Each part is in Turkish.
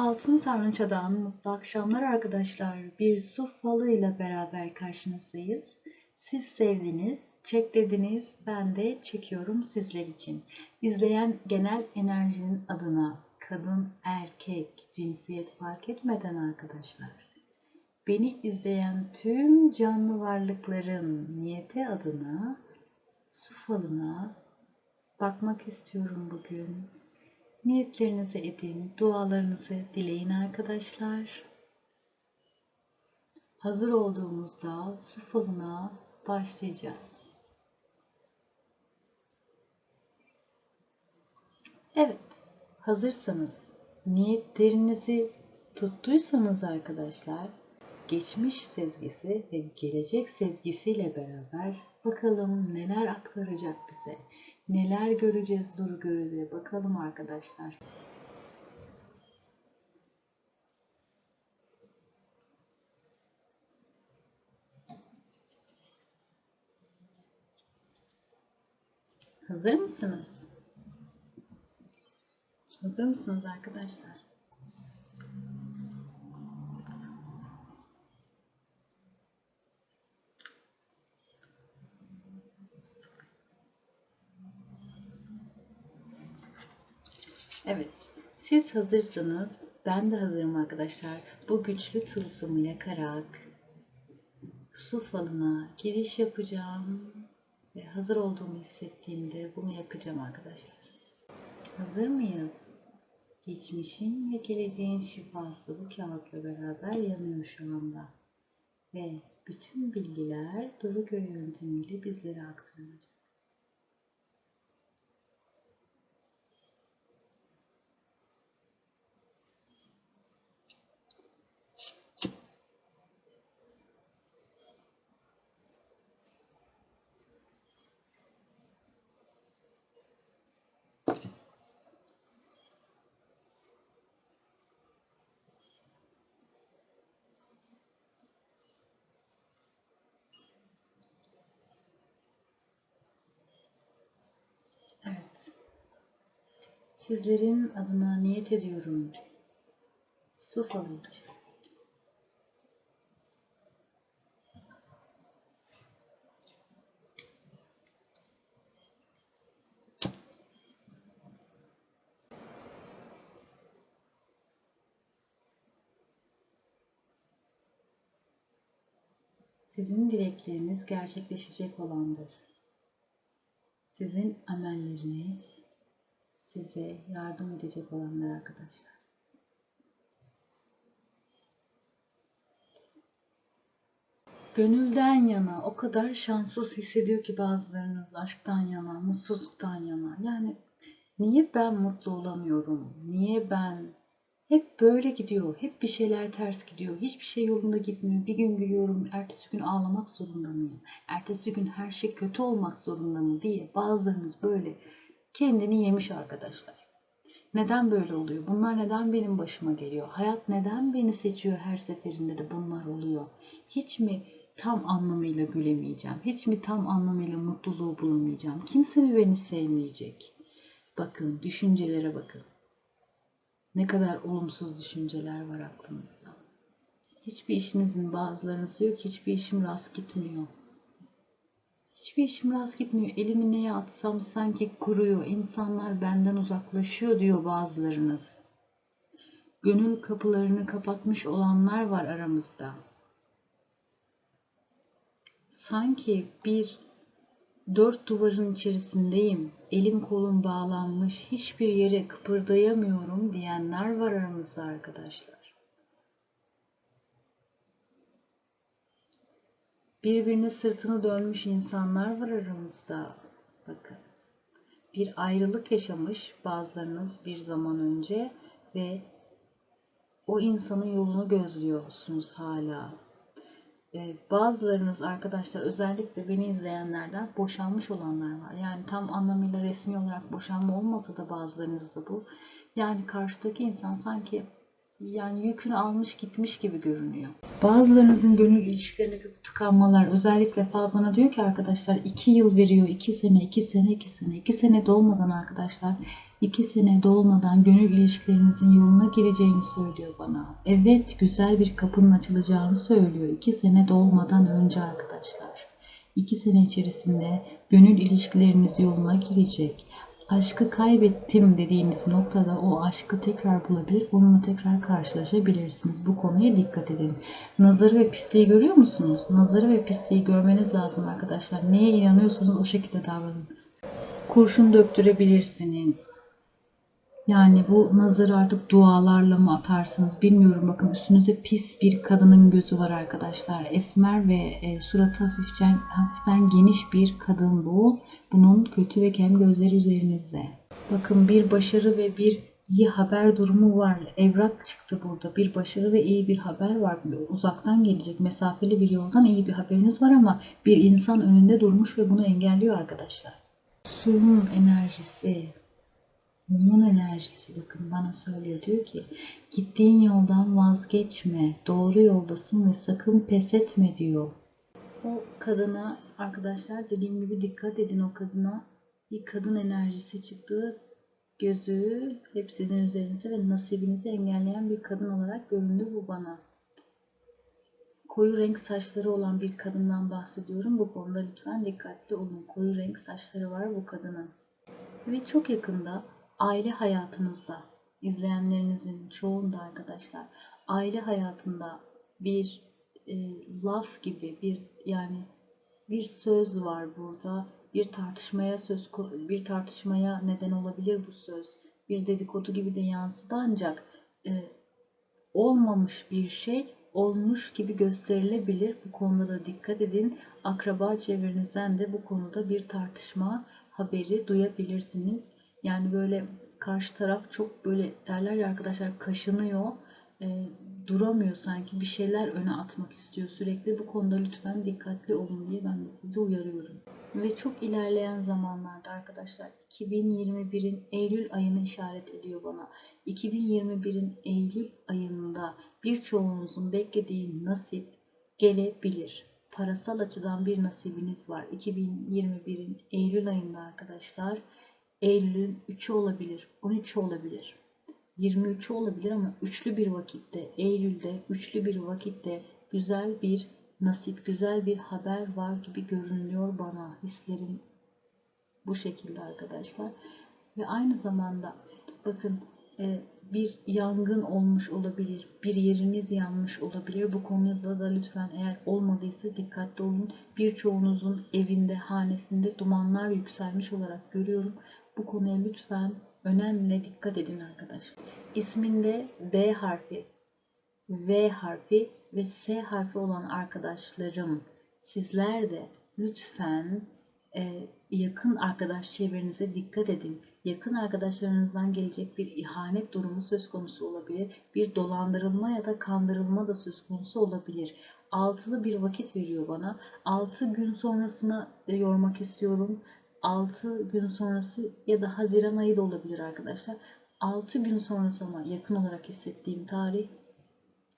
Altın Tanrıçadan mutlu akşamlar arkadaşlar. Bir su falı ile beraber karşınızdayız. Siz sevdiniz, çeklediniz, ben de çekiyorum sizler için. İzleyen genel enerjinin adına kadın, erkek, cinsiyet fark etmeden arkadaşlar. Beni izleyen tüm canlı varlıkların niyeti adına su falına bakmak istiyorum bugün. Niyetlerinizi edin, dualarınızı dileyin arkadaşlar. Hazır olduğumuzda su falına başlayacağız. Evet, hazırsanız, niyetlerinizi tuttuysanız arkadaşlar, geçmiş sezgisi ve gelecek sezgisiyle beraber bakalım neler aktaracak bize. Neler göreceğiz Duru Görü'de bakalım arkadaşlar. Hazır mısınız? Hazır mısınız arkadaşlar? Evet, siz hazırsanız ben de hazırım arkadaşlar. Bu güçlü tılsımı yakarak su falına giriş yapacağım ve hazır olduğumu hissettiğimde bunu yakacağım arkadaşlar. Hazır mıyız? Geçmişin ve geleceğin şifası bu kağıtla beraber yanıyor şu anda. Ve bütün bilgiler duru göğü yöntemiyle bizlere aktarılacak. Sizlerin adına niyet ediyorum. Su falı. Sizin dilekleriniz gerçekleşecek olandır. Sizin amelleriniz size yardım edecek olanlar arkadaşlar. Gönülden yana o kadar şanssız hissediyor ki bazılarınız aşktan yana, mutsuzluktan yana. Yani niye ben mutlu olamıyorum? Niye ben hep böyle gidiyor, hep bir şeyler ters gidiyor, hiçbir şey yolunda gitmiyor. Bir gün gülüyorum, ertesi gün ağlamak zorunda mıyım? Ertesi gün her şey kötü olmak zorunda mı diye bazılarınız böyle kendini yemiş arkadaşlar. Neden böyle oluyor? Bunlar neden benim başıma geliyor? Hayat neden beni seçiyor her seferinde de bunlar oluyor? Hiç mi tam anlamıyla gülemeyeceğim? Hiç mi tam anlamıyla mutluluğu bulamayacağım? Kimse mi beni sevmeyecek? Bakın, düşüncelere bakın. Ne kadar olumsuz düşünceler var aklınızda. Hiçbir işinizin bazılarınız ki hiçbir işim rast gitmiyor. Hiçbir işim rast gitmiyor. Elimi neye atsam sanki kuruyor. İnsanlar benden uzaklaşıyor diyor bazılarınız. Gönül kapılarını kapatmış olanlar var aramızda. Sanki bir dört duvarın içerisindeyim. Elim kolum bağlanmış. Hiçbir yere kıpırdayamıyorum diyenler var aramızda arkadaşlar. Birbirine sırtını dönmüş insanlar var aramızda. Bakın. Bir ayrılık yaşamış bazılarınız bir zaman önce ve o insanın yolunu gözlüyorsunuz hala. Ee, bazılarınız arkadaşlar özellikle beni izleyenlerden boşanmış olanlar var. Yani tam anlamıyla resmi olarak boşanma olmasa da bazılarınızda bu. Yani karşıdaki insan sanki yani yükünü almış gitmiş gibi görünüyor. Bazılarınızın gönül ilişkilerinde bir tıkanmalar özellikle Fal bana diyor ki arkadaşlar 2 yıl veriyor 2 sene 2 sene 2 sene 2 sene dolmadan arkadaşlar 2 sene dolmadan gönül ilişkilerinizin yoluna gireceğini söylüyor bana. Evet güzel bir kapının açılacağını söylüyor 2 sene dolmadan önce arkadaşlar. 2 sene içerisinde gönül ilişkileriniz yoluna girecek aşkı kaybettim dediğimiz noktada o aşkı tekrar bulabilir, onunla tekrar karşılaşabilirsiniz. Bu konuya dikkat edin. Nazarı ve pisliği görüyor musunuz? Nazarı ve pisliği görmeniz lazım arkadaşlar. Neye inanıyorsanız o şekilde davranın. Kurşun döktürebilirsiniz. Yani bu nazarı artık dualarla mı atarsınız bilmiyorum. Bakın üstünüze pis bir kadının gözü var arkadaşlar. Esmer ve e, suratı hafiften, hafiften geniş bir kadın bu. Bunun kötü ve kem gözleri üzerinizde. Bakın bir başarı ve bir iyi haber durumu var. Evrak çıktı burada. Bir başarı ve iyi bir haber var. Uzaktan gelecek mesafeli bir yoldan iyi bir haberiniz var ama bir insan önünde durmuş ve bunu engelliyor arkadaşlar. Suyun enerjisi, onun enerjisi bakın bana söylüyor diyor ki gittiğin yoldan vazgeçme doğru yoldasın ve sakın pes etme diyor. O kadına arkadaşlar dediğim gibi dikkat edin o kadına bir kadın enerjisi çıktı gözü hep sizin üzerinizde ve nasibinizi engelleyen bir kadın olarak göründü bu bana. Koyu renk saçları olan bir kadından bahsediyorum. Bu konuda lütfen dikkatli olun. Koyu renk saçları var bu kadının. Ve çok yakında aile hayatınızda izleyenlerinizin çoğunda arkadaşlar aile hayatında bir e, laf gibi bir yani bir söz var burada bir tartışmaya söz bir tartışmaya neden olabilir bu söz bir dedikodu gibi de yansıdı ancak e, olmamış bir şey olmuş gibi gösterilebilir. Bu konuda da dikkat edin. Akraba çevrenizden de bu konuda bir tartışma haberi duyabilirsiniz. Yani böyle karşı taraf çok böyle derler ya arkadaşlar kaşınıyor, e, duramıyor sanki bir şeyler öne atmak istiyor sürekli. Bu konuda lütfen dikkatli olun diye ben de sizi uyarıyorum. Ve çok ilerleyen zamanlarda arkadaşlar 2021'in Eylül ayını işaret ediyor bana. 2021'in Eylül ayında birçoğunuzun beklediği nasip gelebilir. Parasal açıdan bir nasibiniz var. 2021'in Eylül ayında arkadaşlar Eylül'ün 3'ü olabilir, 13'ü olabilir, 23'ü olabilir ama üçlü bir vakitte, Eylül'de üçlü bir vakitte güzel bir nasip, güzel bir haber var gibi görünüyor bana. Hislerim bu şekilde arkadaşlar. Ve aynı zamanda bakın e, bir yangın olmuş olabilir, bir yeriniz yanmış olabilir. Bu konuda da lütfen eğer olmadıysa dikkatli olun. Birçoğunuzun evinde, hanesinde dumanlar yükselmiş olarak görüyorum. Bu konuya lütfen önemli dikkat edin arkadaşlar. İsminde D harfi, V harfi ve S harfi olan arkadaşlarım sizler de lütfen e, yakın arkadaş çevrenize dikkat edin. Yakın arkadaşlarınızdan gelecek bir ihanet durumu söz konusu olabilir. Bir dolandırılma ya da kandırılma da söz konusu olabilir. Altılı bir vakit veriyor bana. Altı gün sonrasını yormak istiyorum. 6 gün sonrası ya da Haziran ayı da olabilir arkadaşlar. 6 gün sonrası ama yakın olarak hissettiğim tarih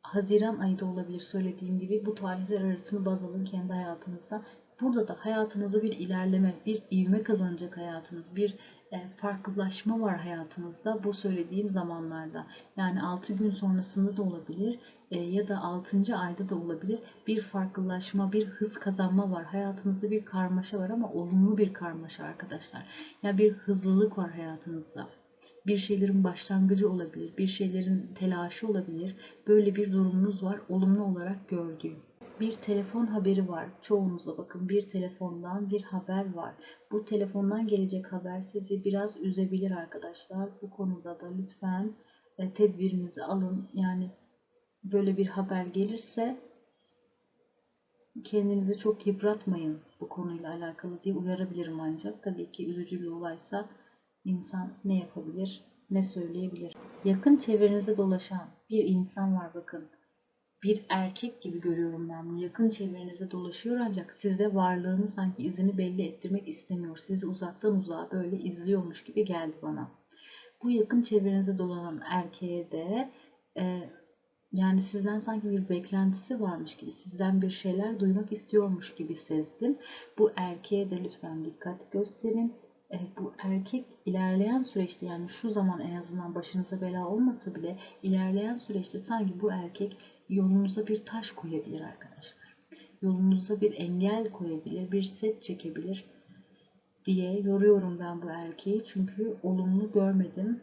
Haziran ayı da olabilir söylediğim gibi. Bu tarihler arasını baz alın kendi hayatınızda. Burada da hayatınızda bir ilerleme, bir ivme kazanacak hayatınız, bir e, farklılaşma var hayatınızda bu söylediğim zamanlarda. Yani 6 gün sonrasında da olabilir ya da 6. ayda da olabilir. Bir farklılaşma, bir hız kazanma var. Hayatınızda bir karmaşa var ama olumlu bir karmaşa arkadaşlar. Yani bir hızlılık var hayatınızda bir şeylerin başlangıcı olabilir, bir şeylerin telaşı olabilir. Böyle bir durumunuz var, olumlu olarak gördüğüm bir telefon haberi var. Çoğunuza bakın bir telefondan bir haber var. Bu telefondan gelecek haber sizi biraz üzebilir arkadaşlar. Bu konuda da lütfen e, tedbirinizi alın. Yani böyle bir haber gelirse kendinizi çok yıpratmayın bu konuyla alakalı diye uyarabilirim ancak. Tabii ki üzücü bir olaysa insan ne yapabilir, ne söyleyebilir. Yakın çevrenizde dolaşan bir insan var bakın bir erkek gibi görüyorum ben bunu. Yakın çevrenizde dolaşıyor ancak size varlığını sanki izini belli ettirmek istemiyor. Sizi uzaktan uzağa böyle izliyormuş gibi geldi bana. Bu yakın çevrenizde dolanan erkeğe de e, yani sizden sanki bir beklentisi varmış gibi, sizden bir şeyler duymak istiyormuş gibi sezdim. Bu erkeğe de lütfen dikkat gösterin. E, bu erkek ilerleyen süreçte yani şu zaman en azından başınıza bela olmasa bile ilerleyen süreçte sanki bu erkek yolunuza bir taş koyabilir arkadaşlar. Yolunuza bir engel koyabilir, bir set çekebilir diye yoruyorum ben bu erkeği. Çünkü olumlu görmedim.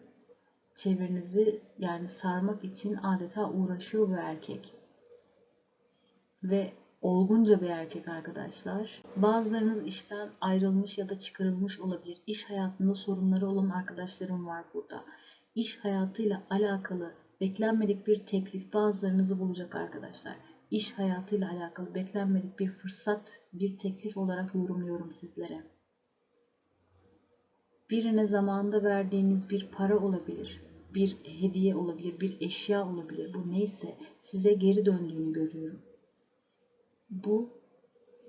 Çevrenizi yani sarmak için adeta uğraşıyor bu erkek. Ve olgunca bir erkek arkadaşlar. Bazılarınız işten ayrılmış ya da çıkarılmış olabilir. İş hayatında sorunları olan arkadaşlarım var burada. İş hayatıyla alakalı beklenmedik bir teklif bazılarınızı bulacak arkadaşlar. İş hayatıyla alakalı beklenmedik bir fırsat, bir teklif olarak yorumluyorum sizlere. Birine zamanında verdiğiniz bir para olabilir, bir hediye olabilir, bir eşya olabilir. Bu neyse size geri döndüğünü görüyorum. Bu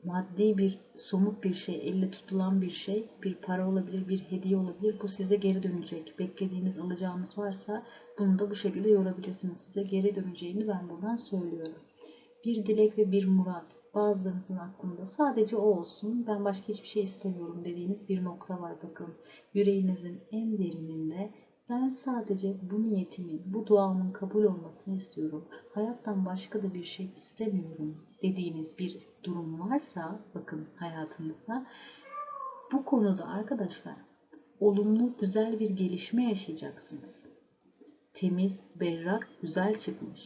maddi bir, somut bir şey, elle tutulan bir şey, bir para olabilir, bir hediye olabilir. Bu size geri dönecek. Beklediğiniz, alacağınız varsa bunu da bu şekilde yorabilirsiniz. Size geri döneceğini ben buradan söylüyorum. Bir dilek ve bir murat. Bazılarınızın aklında sadece o olsun, ben başka hiçbir şey istemiyorum dediğiniz bir nokta var bakın. Yüreğinizin en derininde ben sadece bu niyetimin, bu duamın kabul olmasını istiyorum. Hayattan başka da bir şey istemiyorum dediğiniz bir durum varsa bakın hayatınızda bu konuda arkadaşlar olumlu güzel bir gelişme yaşayacaksınız. Temiz, berrak, güzel çıkmış.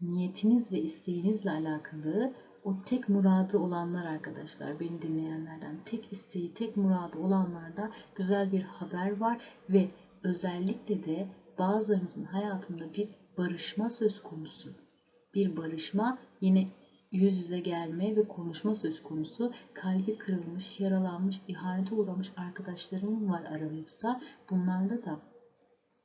Niyetiniz ve isteğinizle alakalı o tek muradı olanlar arkadaşlar, beni dinleyenlerden tek muradı olanlarda güzel bir haber var ve özellikle de bazılarınızın hayatında bir barışma söz konusu. Bir barışma yine yüz yüze gelme ve konuşma söz konusu. Kalbi kırılmış, yaralanmış, ihanete uğramış arkadaşlarım var aranızda. Bunlarla da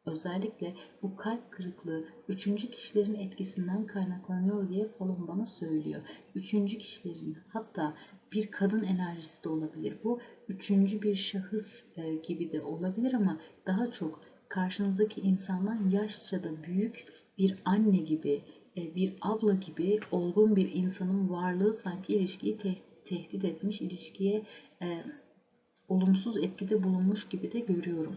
Özellikle bu kalp kırıklığı üçüncü kişilerin etkisinden kaynaklanıyor diye falım bana söylüyor. Üçüncü kişilerin hatta bir kadın enerjisi de olabilir. Bu üçüncü bir şahıs e, gibi de olabilir ama daha çok karşınızdaki insanlar yaşça da büyük bir anne gibi, e, bir abla gibi olgun bir insanın varlığı sanki ilişkiyi te tehdit etmiş, ilişkiye e, olumsuz etkide bulunmuş gibi de görüyorum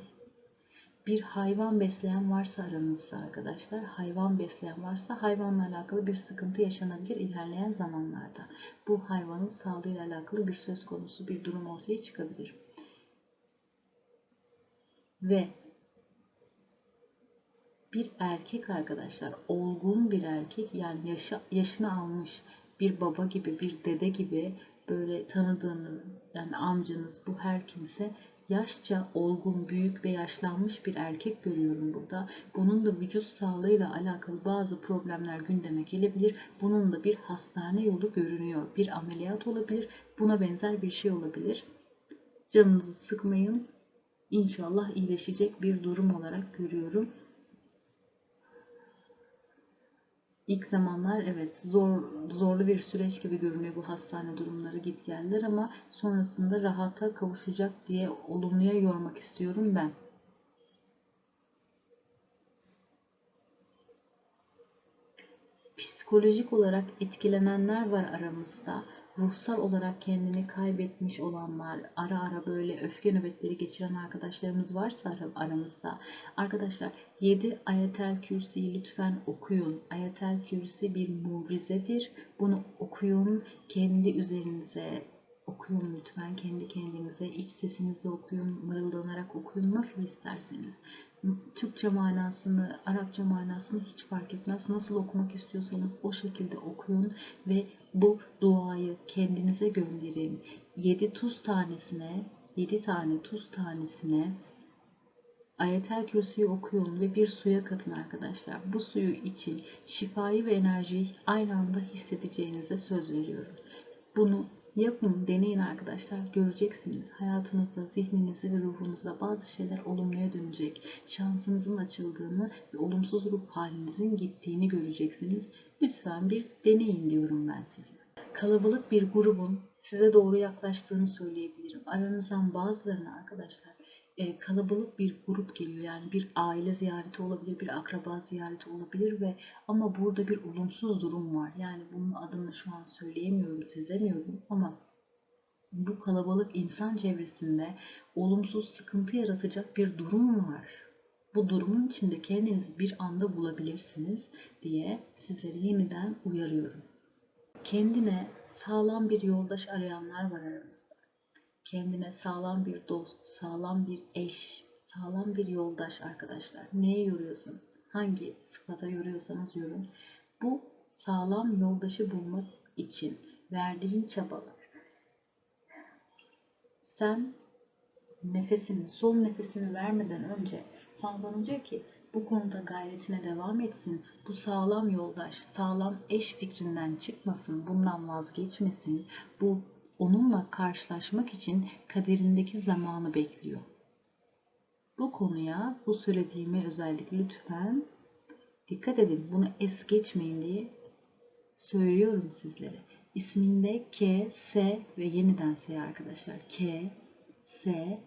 bir hayvan besleyen varsa aranızda arkadaşlar, hayvan besleyen varsa hayvanla alakalı bir sıkıntı yaşanabilir ilerleyen zamanlarda. Bu hayvanın sağlığıyla alakalı bir söz konusu bir durum ortaya çıkabilir. Ve bir erkek arkadaşlar, olgun bir erkek yani yaşı, yaşını almış bir baba gibi, bir dede gibi böyle tanıdığınız yani amcanız bu her kimse yaşça olgun, büyük ve yaşlanmış bir erkek görüyorum burada. Bunun da vücut sağlığıyla alakalı bazı problemler gündeme gelebilir. Bunun da bir hastane yolu görünüyor. Bir ameliyat olabilir. Buna benzer bir şey olabilir. Canınızı sıkmayın. İnşallah iyileşecek bir durum olarak görüyorum. İlk zamanlar evet zor zorlu bir süreç gibi görünüyor bu hastane durumları git geldiler ama sonrasında rahata kavuşacak diye olumluya yormak istiyorum ben. Psikolojik olarak etkilenenler var aramızda ruhsal olarak kendini kaybetmiş olanlar, ara ara böyle öfke nöbetleri geçiren arkadaşlarımız varsa aramızda. Arkadaşlar 7 Ayetel Kürsi'yi lütfen okuyun. Ayetel Kürsi bir mucizedir. Bunu okuyun, kendi üzerinize okuyun lütfen kendi kendinize, iç sesinizle okuyun, mırıldanarak okuyun, nasıl isterseniz. Türkçe manasını, Arapça manasını hiç fark etmez. Nasıl okumak istiyorsanız o şekilde okuyun ve bu duayı kendinize gönderin. 7 tuz tanesine, 7 tane tuz tanesine Ayetel Kürsü'yü okuyun ve bir suya katın arkadaşlar. Bu suyu için şifayı ve enerjiyi aynı anda hissedeceğinize söz veriyorum. Bunu Yapın, deneyin arkadaşlar. Göreceksiniz. Hayatınızda, zihninizde ve ruhunuzda bazı şeyler olumluya dönecek. Şansınızın açıldığını ve olumsuz ruh halinizin gittiğini göreceksiniz. Lütfen bir deneyin diyorum ben size. Kalabalık bir grubun size doğru yaklaştığını söyleyebilirim. Aranızdan bazılarına arkadaşlar e, kalabalık bir grup geliyor. Yani bir aile ziyareti olabilir, bir akraba ziyareti olabilir ve ama burada bir olumsuz durum var. Yani bunun adını şu an söyleyemiyorum, sezemiyorum ama bu kalabalık insan çevresinde olumsuz sıkıntı yaratacak bir durum var. Bu durumun içinde kendinizi bir anda bulabilirsiniz diye sizleri yeniden uyarıyorum. Kendine sağlam bir yoldaş arayanlar var aranızda. Kendine sağlam bir dost, sağlam bir eş, sağlam bir yoldaş arkadaşlar. Neye yoruyorsanız, hangi sıfata yoruyorsanız yorun. Bu sağlam yoldaşı bulmak için verdiğin çabalar. Sen nefesini, son nefesini vermeden önce sana bana diyor ki bu konuda gayretine devam etsin. Bu sağlam yoldaş, sağlam eş fikrinden çıkmasın, bundan vazgeçmesin. Bu onunla karşılaşmak için kaderindeki zamanı bekliyor. Bu konuya, bu söylediğime özellikle lütfen dikkat edin. Bunu es geçmeyin diye söylüyorum sizlere. İsminde K, S ve yeniden S arkadaşlar. K, S,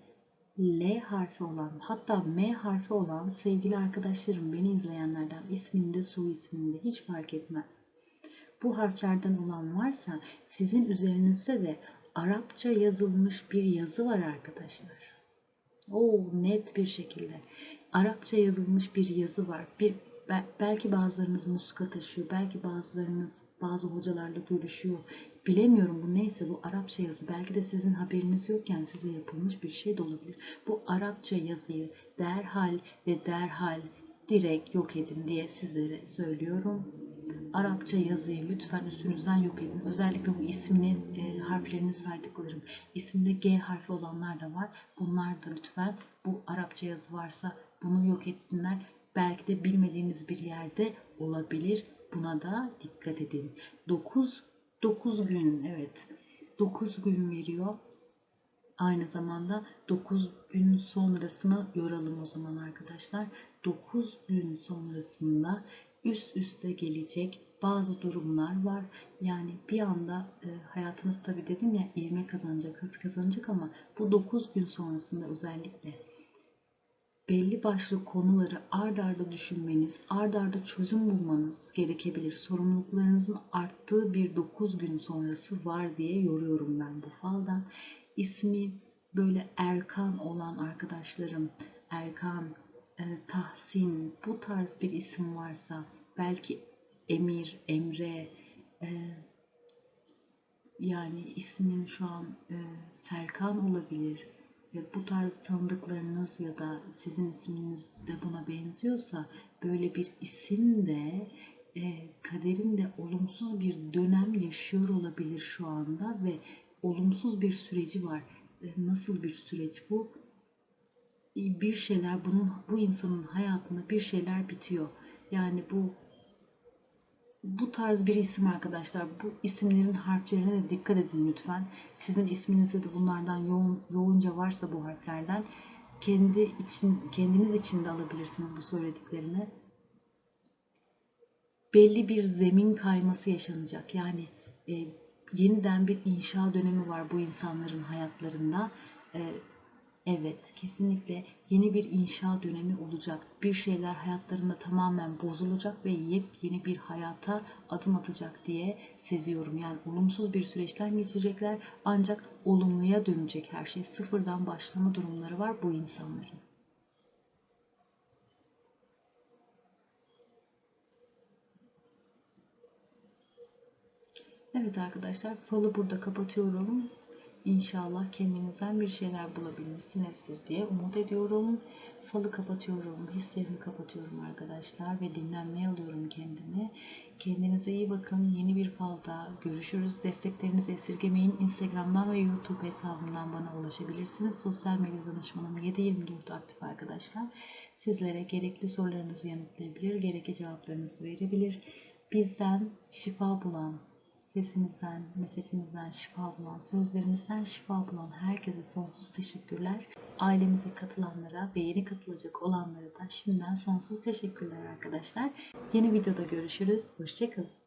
L harfi olan hatta M harfi olan sevgili arkadaşlarım beni izleyenlerden isminde su isminde hiç fark etmez. Bu harflerden olan varsa sizin üzerinizde de Arapça yazılmış bir yazı var arkadaşlar. Oo net bir şekilde. Arapça yazılmış bir yazı var. Bir, belki bazılarınız muska taşıyor, belki bazılarınız bazı hocalarla görüşüyor. Bilemiyorum bu neyse bu Arapça yazı. Belki de sizin haberiniz yokken size yapılmış bir şey de olabilir. Bu Arapça yazıyı derhal ve derhal direkt yok edin diye sizlere söylüyorum. Arapça yazıyı lütfen üstünüzden yok edin. Özellikle bu ismini, e, harflerini saydıklarım. İsimde G harfi olanlar da var. Bunlar da lütfen bu Arapça yazı varsa bunu yok etsinler. Belki de bilmediğiniz bir yerde olabilir. Buna da dikkat edin. 9 9 gün evet. 9 gün veriyor. Aynı zamanda 9 gün sonrasını yoralım o zaman arkadaşlar. 9 gün sonrasında üst üste gelecek bazı durumlar var. Yani bir anda e, hayatınız tabi dedim ya ivme kazanacak, hız kazanacak ama bu 9 gün sonrasında özellikle belli başlı konuları ard arda düşünmeniz, ard arda çözüm bulmanız gerekebilir. Sorumluluklarınızın arttığı bir 9 gün sonrası var diye yoruyorum ben bu falda. İsmi böyle Erkan olan arkadaşlarım, Erkan, Tahsin bu tarz bir isim varsa belki Emir, Emre, e, yani ismin şu an e, Serkan olabilir ve bu tarz tanıdıklarınız ya da sizin isminiz de buna benziyorsa böyle bir isim de e, kaderinde olumsuz bir dönem yaşıyor olabilir şu anda ve olumsuz bir süreci var. E, nasıl bir süreç bu? Bir şeyler bunun bu insanın hayatında bir şeyler bitiyor. Yani bu bu tarz bir isim arkadaşlar. Bu isimlerin harflerine de dikkat edin lütfen. Sizin isminizde de bunlardan yoğun, yoğunca varsa bu harflerden kendi için kendiniz için de alabilirsiniz bu söylediklerimi. Belli bir zemin kayması yaşanacak. Yani e, yeniden bir inşa dönemi var bu insanların hayatlarında. E, Evet, kesinlikle yeni bir inşa dönemi olacak. Bir şeyler hayatlarında tamamen bozulacak ve yepyeni bir hayata adım atacak diye seziyorum. Yani olumsuz bir süreçten geçecekler ancak olumluya dönecek her şey. Sıfırdan başlama durumları var bu insanların. Evet arkadaşlar falı burada kapatıyorum. İnşallah kendinizden bir şeyler bulabilmişsinizdir diye umut ediyorum. Falı kapatıyorum, hislerimi kapatıyorum arkadaşlar ve dinlenmeye alıyorum kendimi. Kendinize iyi bakın. Yeni bir falda görüşürüz. Desteklerinizi esirgemeyin. Instagram'dan ve YouTube hesabımdan bana ulaşabilirsiniz. Sosyal medya danışmanım 724 aktif arkadaşlar. Sizlere gerekli sorularınızı yanıtlayabilir, gerekli cevaplarınızı verebilir. Bizden şifa bulan, sesimizden, nefesimizden şifa bulan, sözlerimizden şifa bulan herkese sonsuz teşekkürler. Ailemize katılanlara ve yeni katılacak olanlara da şimdiden sonsuz teşekkürler arkadaşlar. Yeni videoda görüşürüz. Hoşçakalın.